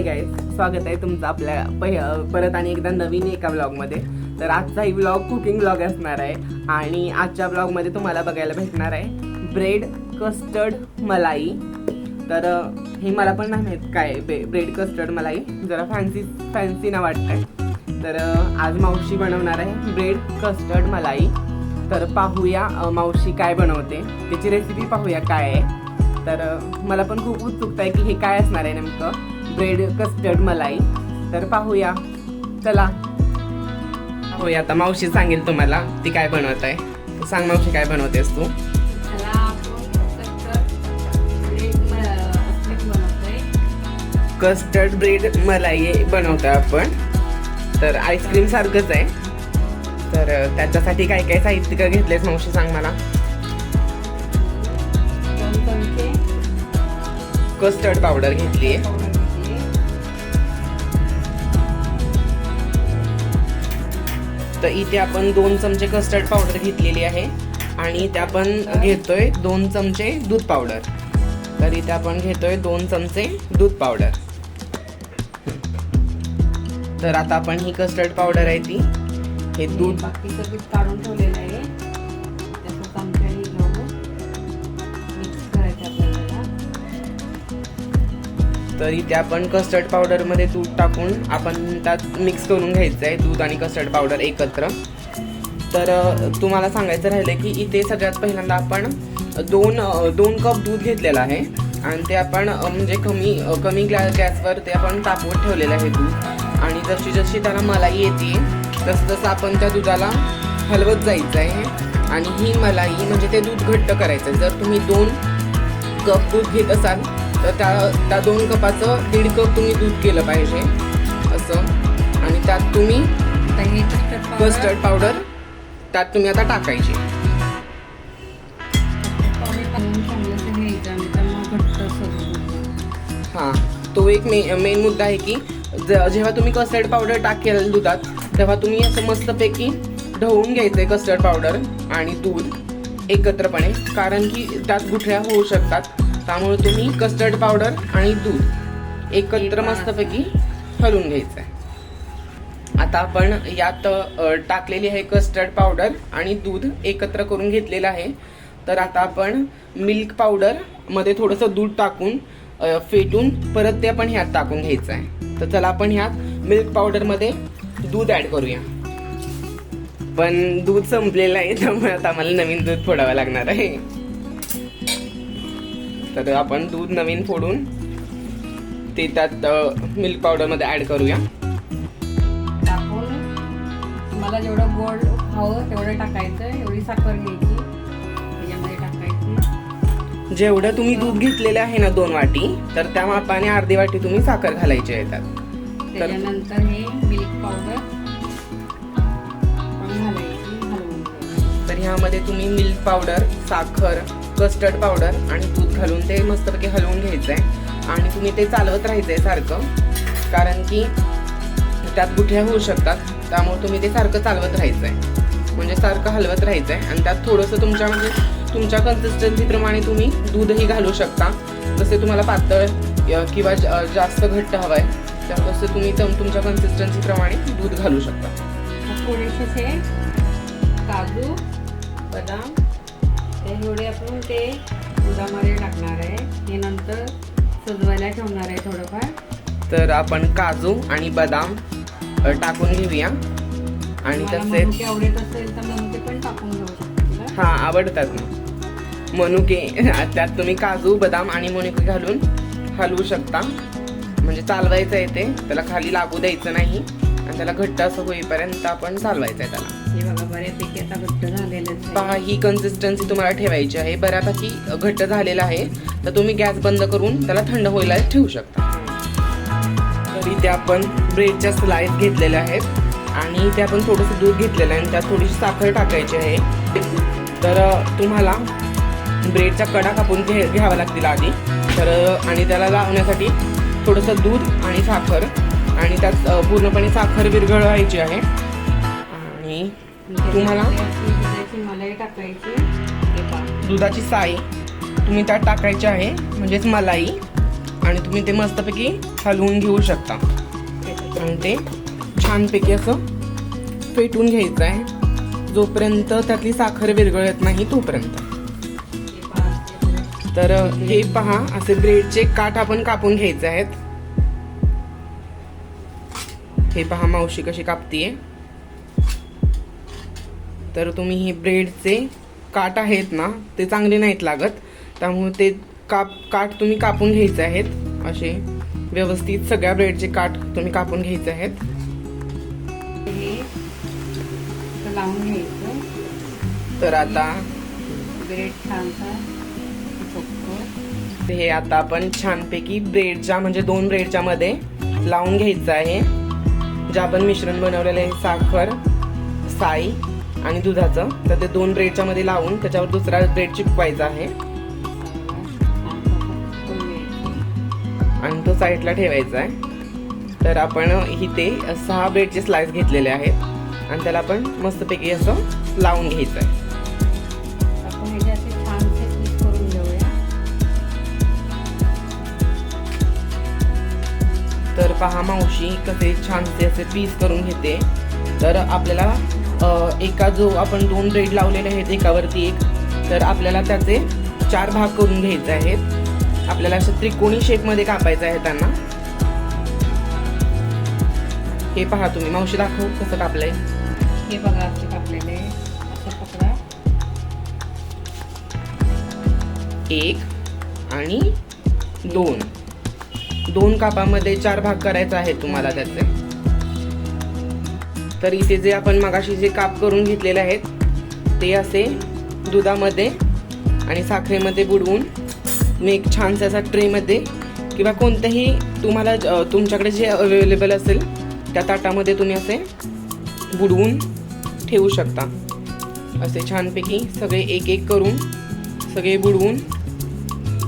Hi guys स्वागत आहे तुमचं आपल्या पहि- परत आणि एकदा नवीन एका ब्लॉगमध्ये तर आजचा ही कुकिंग ब्लॉग असणार आहे आणि आजच्या ब्लॉगमध्ये तुम्हाला बघायला भेटणार आहे ब्रेड कस्टर्ड मलाई. तर हे मला पण नाही माहीत काय बे ब्रेड कस्टर्ड मलाई. जरा फॅन्सी फॅन्सी ना वाटतंय. तर आज मावशी बनवणार आहे ब्रेड कस्टर्ड मलाई. तर पाहूया मावशी काय बनवते. त्याची रेसिपी पाहूया काय आहे. तर मला पण खूप उत्सुकता आहे की हे काय असणार आहे नेमकं. ब्रेड कस्टर्ड मलाई. तर पाहूया. चला. होय आता. मावशी सांगेल तुम्हाला ती काय बनवत आहे. सांग मावशी काय बनवतेस तू. कस्टर्ड ब्रेड मलाई बनवतोय आपण. तर आईस्क्रीम सारखंच आहे. तर त्याच्यासाठी काय काय साहित्य घेतलेस मावशी सांग मला. कस्टर्ड पावडर घेतली आहे तर इथे आपण दोन चमचे कस्टर्ड पावडर घेतलेली आहे. आणि इथे आपण घेतोय दोन चमचे दूध पावडर तर इथे आपण घेतोय दोन चमचे दूध पावडर तर आता आपण ही कस्टर्ड पावडर आहे ती. हे दूध बाकीचं दूध काढून ठेवलेलं आहे. तर इथे आपण कस्टर्ड पावडरमध्ये दूध टाकून आपण त्यात मिक्स करून घ्यायचं आहे दूध आणि कस्टर्ड पावडर एकत्र. तर तुम्हाला सांगायचं राहिलं की इथे सगळ्यात पहिल्यांदा आपण दोन दोन कप दूध घेतलेलं आहे. आणि ते आपण म्हणजे कमी कमी ग्लॅ गॅसवर ते आपण तापवत ठेवलेलं आहे दूध. आणि जशी जशी त्याला मलाई येते तसं तसं आपण त्या दुधाला हलवत जायचं आहे. आणि ही मलाई म्हणजे ते दूध घट्ट करायचं जर तुम्ही दोन कप दूध घेत असाल तर त्या त्या दोन कपाचं दीड कप तुम्ही दूध केलं पाहिजे असं. आणि त्यात तुम्ही कस्टर्ड पावडर त्यात तुम्ही आता टाकायची. हां तो एक मे मेन मुद्दा आहे की ज- जेव्हा तुम्ही कस्टर्ड पावडर टाकेल दुधात तेव्हा तुम्ही असं मस्तपैकी ढवून घ्यायचं कस्टर्ड पावडर आणि दूध एकत्रपणे कारण की त्यात गुठळ्या होऊ शकतात. त्यामुळे तुम्ही कस्टर्ड पावडर आणि दूध एकत्र मस्तपैकी हलवून घ्यायचं आहे आता आपण यात टाकलेली आहे कस्टर्ड पावडर आणि दूध एकत्र करून घेतलेलं आहे. तर आता आपण मिल्क पावडरमध्ये थोडंसं दूध टाकून फेटून परत ते आपण ह्यात टाकून घ्यायचं आहे तर चला आपण ह्यात मिल्क पावडरमध्ये दूध ऍड करूया. पण दूध संपलेलं आहे त्यामुळे आता आम्हाला नवीन दूध फोडावं लागणार आहे. तर आपण दूध नवीन फोडून ते त्यात मिल्क पावडरमध्ये ऍड करूया. टाकून मला जेवढं गोड हवं तेवढं टाकायचं एवढी साखर घ्यायची. त्याच्यामध्ये टाकायची. जेवढं तुम्ही दूध घेतलेलं आहे ना दोन वाटी तर त्या मापाने अर्धी वाटी तुम्ही साखर घालायची आहे त्यात. त्याच्यानंतर हे मिल्क पावडर. तर ह्यामध्ये तुम्ही मिल्क पावडर साखर कस्टर्ड पावडर आणि दूध घालून ते मस्तपैकी हलवून घ्यायचं आहे आणि तुम्ही ते चालवत राहायचं आहे सारखं. कारण की त्यात गुठ्या होऊ शकतात. त्यामुळे तुम्ही ते सारखं चालवत राहायचं आहे म्हणजे सारखं हलवत राहायचं आहे आणि त्यात थोडंसं तुमच्या म्हणजे तुमच्या कन्सिस्टन्सीप्रमाणे तुम्ही दूधही घालू शकता. जसे तुम्हाला पातळ किंवा जास्त घट्ट हवंय तर तसं तुम्ही तुमच्या कन्सिस्टन्सीप्रमाणे दूध घालू शकता. थोडेसे काजू बदाम एवढे आपण ते दुधामध्ये टाकणार आहे. हे नंतर सजवायला ठेवणार आहे थोडंफार. तर आपण काजू आणि बदाम टाकून घेऊया. आणि तसेच आवडत असेल तर मनुके पण टाकून घेऊ शकता. हा आवडतात ना मनुके त्यात तुम्ही काजू बदाम आणि मनुके घालून हलवू शकता. म्हणजे चालवायचं आहे ते. त्याला खाली लागू द्यायचं नाही. आणि त्याला घट्ट असं होईपर्यंत आपण चालवायचं आहे त्याला. घट्ट झालेलंच पहा ही कन्सिस्टन्सी तुम्हाला ठेवायची आहे. बऱ्यापैकी घट्ट झालेला आहे. तर तुम्ही गॅस बंद करून त्याला थंड व्हायला ठेवू शकता. तर इथे आपण ब्रेडच्या स्लाइस घेतलेल्या आहेत. आणि इथे आपण थोडंसं दूध घेतलेलं आहे आणि त्यात थोडीशी साखर टाकायची आहे. तर तुम्हाला ब्रेडच्या कडा कापून घे घ्यावा लागतील आधी. तर आणि त्याला लावण्यासाठी थोडंसं दूध आणि साखर. आणि त्यात पूर्णपणे साखर विरघळवायची आहे. तुम्हाला? दुधाची मलाई टाकायची दुधाची साई. तुम्ही त्यात टाकायची आहे म्हणजेच मलाई. आणि तुम्ही ते मस्तपैकी हलवून घेऊ शकता. आणि ते छानपैकी असं फेटून घ्यायचं आहे. जोपर्यंत त्यातली साखर विरघळत नाही तोपर्यंत. तर हे पहा असे ब्रेडचे काठ आपण कापून घ्यायचे आहेत. हे पहा मावशी कशी कापतीये. तर तुम्ही हे ब्रेडचे काठ आहेत ना ते चांगले नाहीत लागत. त्यामुळे ते काप काठ तुम्ही कापून घ्यायचे आहेत. असे व्यवस्थित सगळ्या ब्रेडचे काठ तुम्ही कापून घ्यायचे आहेत. हे लावून घ्यायचं. तर आता ब्रेड छानसा फुगतो हे आता आपण छानपैकी ब्रेडच्या म्हणजे दोन ब्रेडच्या मध्ये लावून घ्यायचं आहे. जे आपण मिश्रण बनवलेलं आहे साखर साई. आणि दुधाचं. तर ते दोन ब्रेडच्या मध्ये लावून त्याच्यावर दुसरा ब्रेड चिपवायचा आहे. आणि तो साईडला ठेवायचा आहे. तर आपण इथे सहा ब्रेडचे स्लाइस घेतलेले आहेत. आणि त्याला आपण मस्तपैकी असं लावून घ्यायचं आहे तर पहा मावशी कसे छानसे असे पीस करून घेते. तर आपल्याला एका जो आपण दोन ब्रेड लावलेले आहेत एकावरती एक तर आपल्याला त्याचे चार भाग करून घ्यायचे आहेत. आपल्याला असं त्रिकोणी शेपमध्ये कापायचं आहे त्यांना. हे पहा तुम्ही मावशी दाखव कसं कापलंय. हे बघा कापलेले. असं पकडा. एक आणि दोन. दोन कापामध्ये चार भाग करायचा आहे तुम्हाला त्याचे. तर इथे जे आपण मगाशी जे काप करून घेतलेले आहेत ते असे दुधामध्ये आणि साखरेमध्ये बुडवून मी एक छानसा असा ट्रेमध्ये किंवा कोणत्याही तुम्हाला तुमच्याकडे जे अवेलेबल असेल त्या ताटामध्ये तुम्ही असे बुडवून ठेवू शकता. असे छानपैकी सगळे एक एक करून सगळे बुडवून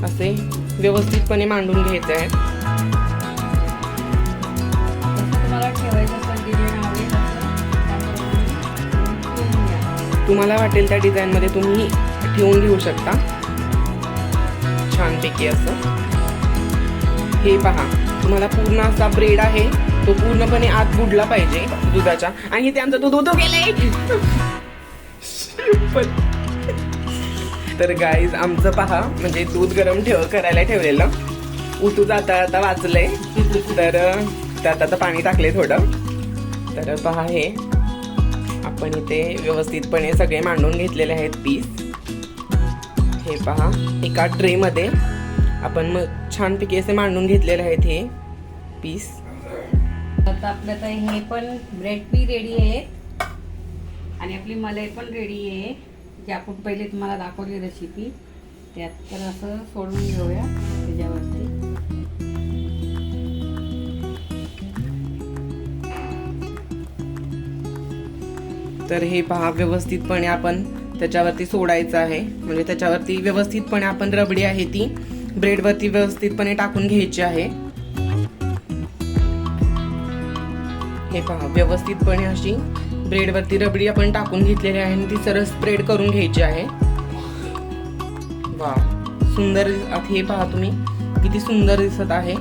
असे व्यवस्थितपणे मांडून घ्यायचे आहेत. तुम्हाला वाटेल त्या डिझाईनमध्ये तुम्ही ठेवून घेऊ शकता. छानपैकी असं. हे पहा तुम्हाला पूर्ण असा ब्रेड आहे तो पूर्णपणे आत बुडला पाहिजे दुधाच्या. आणि ते आमचं दूध होतो गेले. तर गाईज आमचं पहा म्हणजे दूध गरम ठेव करायला ठेवलेलं. उतू जाता आता वाचलंय. तर त्यात आता पाणी टाकले थोडं. तर पहा हे. आपण इथे व्यवस्थितपणे सगळे मांडून घेतलेले आहेत पीस हे पहा एका ट्रेमध्ये आपण मग छानपैकी असे मांडून घेतलेले आहेत हे पीस आता आपलं तर हे पण ब्रेड पी रेडी आहे. आणि आपली मलाई पण रेडी आहे जे आपण पहिले तुम्हाला दाखवली रेसिपी त्यात तर असं सोडून घेऊया त्याच्यावरती. तर हे पहा व्यवस्थितपणे आपण त्याच्यावरती सोडायचं आहे. म्हणजे त्याच्यावरती व्यवस्थितपणे आपण रबडी आहे ती ब्रेडवरती व्यवस्थितपणे टाकून घ्यायची आहे. हे पहा व्यवस्थितपणे अशी ब्रेडवरती रबडी आपण टाकून घेतलेली आहे आणि ती सरळ स्प्रेड करून घ्यायची आहे. वा सुंदर हे पहा तुम्ही किती सुंदर दिसत आहे.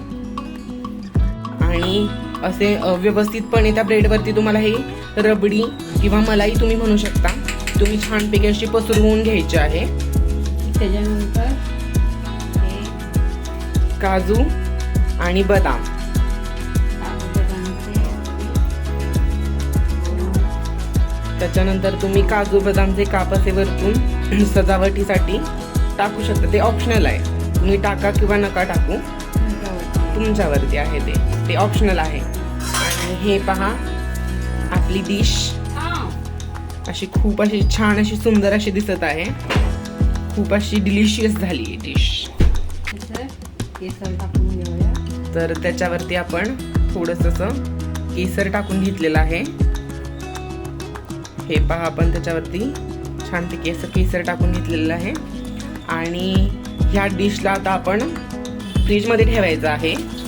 आणि असे व्यवस्थितपणे त्या ब्रेडवरती तुम्हाला हे रबडी किंवा मलाई तुम्ही म्हणू शकता. तुम्ही छानपैकी अशी पसरवून घ्यायची आहे. त्याच्यानंतर काजू आणि बदाम. त्याच्यानंतर तुम्ही काजू बदामचे काप असे वरतून सजावटीसाठी टाकू शकता. ते ऑप्शनल आहे. तुम्ही टाका किंवा नका टाकू. तुमच्यावरती आहे ते. ते ऑप्शनल आहे. आणि हे पहा. आपली डिश. अशी खूप अशी छान अशी सुंदर अशी दिसत आहे. खूप अशी डिलिशियस झाली आहे डिश तर त्याच्यावरती आपण थोडंसं असं केसर टाकून घेतलेलं आहे. हे पहा आपण त्याच्यावरती. छानपैकी असं केसर टाकून घेतलेलं आहे. आणि ह्या डिशला आता आपण फ्रीजमध्ये ठेवायचं आहे.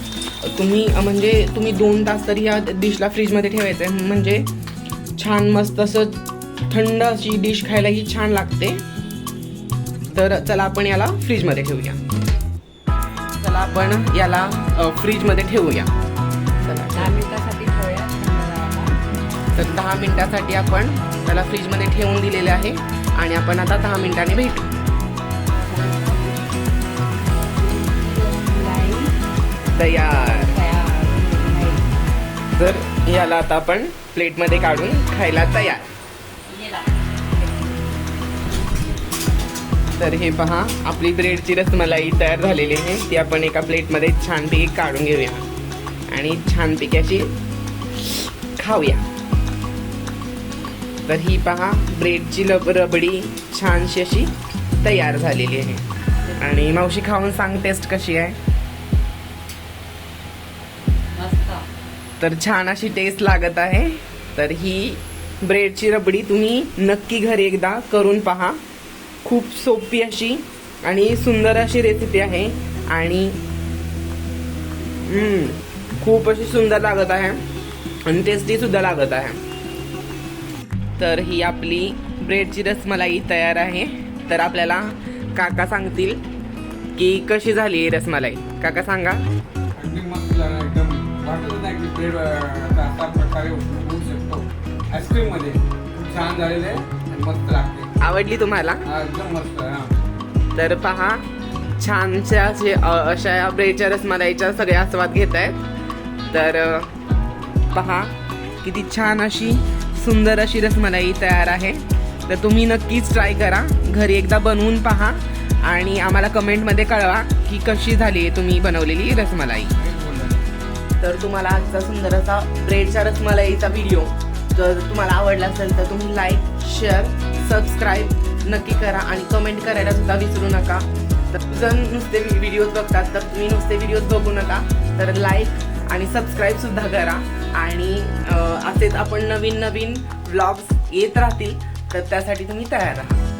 तुम्ही म्हणजे तुम्ही दोन तास तरी ह्या डिशला फ्रीजमध्ये ठेवायचं आहे म्हणजे छान मस्त असं थंड अशी डिश खायला ही छान लागते. तर चला आपण याला फ्रीजमध्ये ठेवूया. चला आपण याला फ्रीजमध्ये ठेवूया. चला दहा मिनिटासाठी ठेवूया. तर दहा मिनिटासाठी आपण त्याला फ्रीजमध्ये ठेवून दिलेले आहे. आणि आपण आता दहा मिनिटांनी भेटू. तयार. तर याला आता आपण प्लेटमध्ये काढून खायला तयार. तर हे पहा आपली ब्रेडची रसमलाई तयार झालेली आहे. ती आपण एका प्लेटमध्ये छानपैकी काढून घेऊया. आणि छानपैकी अशी खाऊया. तर ही पहा ब्रेडची लब रबडी छानशी अशी तयार झालेली आहे. आणि मावशी खाऊन सांग टेस्ट कशी आहे? तर छान अशी टेस्ट लागत आहे. तर ही ब्रेडची रबडी तुम्ही नक्की घरी एकदा करून पहा. खूप सोपी अशी आणि सुंदर अशी रेसिपी आहे. आणि खूप अशी सुंदर लागत आहे आणि टेस्टी सुद्धा लागत आहे. तर ही आपली ब्रेडची रसमलाई तयार आहे. तर आपल्याला काका सांगतील की कशी झाली रसमलाई? काका सांगा. असा असा प्रकारे होऊ शकतो. आईस्क्रीममध्ये खूप छान झालेलं आहे मस्त लागते. आवडली तुम्हाला? हा, एकदम मस्त आहे हा. तर पहा छानशा असे अ, अशा या ब्रेडच्या रसमलाईच्या सगळे आस्वाद घेत आहेत. तर अ, पहा किती छान अशी सुंदर अशी रसमलाई तयार आहे. तर तुम्ही नक्कीच ट्राय करा. घरी एकदा बनवून पहा आणि आम्हाला कमेंटमध्ये कळवा की कशी झाली आहे तुम्ही बनवलेली रसमलाई. तर तुम्हाला आजचा सुंदर असा ब्रेडच्या रसमलाईचा व्हिडिओ जर तुम्हाला आवडला असेल तर तुम्ही लाईक शेअर सबस्क्राईब नक्की करा आणि कमेंट करायला सुद्धा विसरू नका. तर जर नुसते व्हिडिओज बघतात तर तुम्ही नुसते व्हिडिओज बघू नका. तर लाईक आणि सबस्क्राईब सुद्धा करा. आणि असेच आपण नवीन नवीन ब्लॉग्स येत राहतील तर त्यासाठी तुम्ही तयार राहा.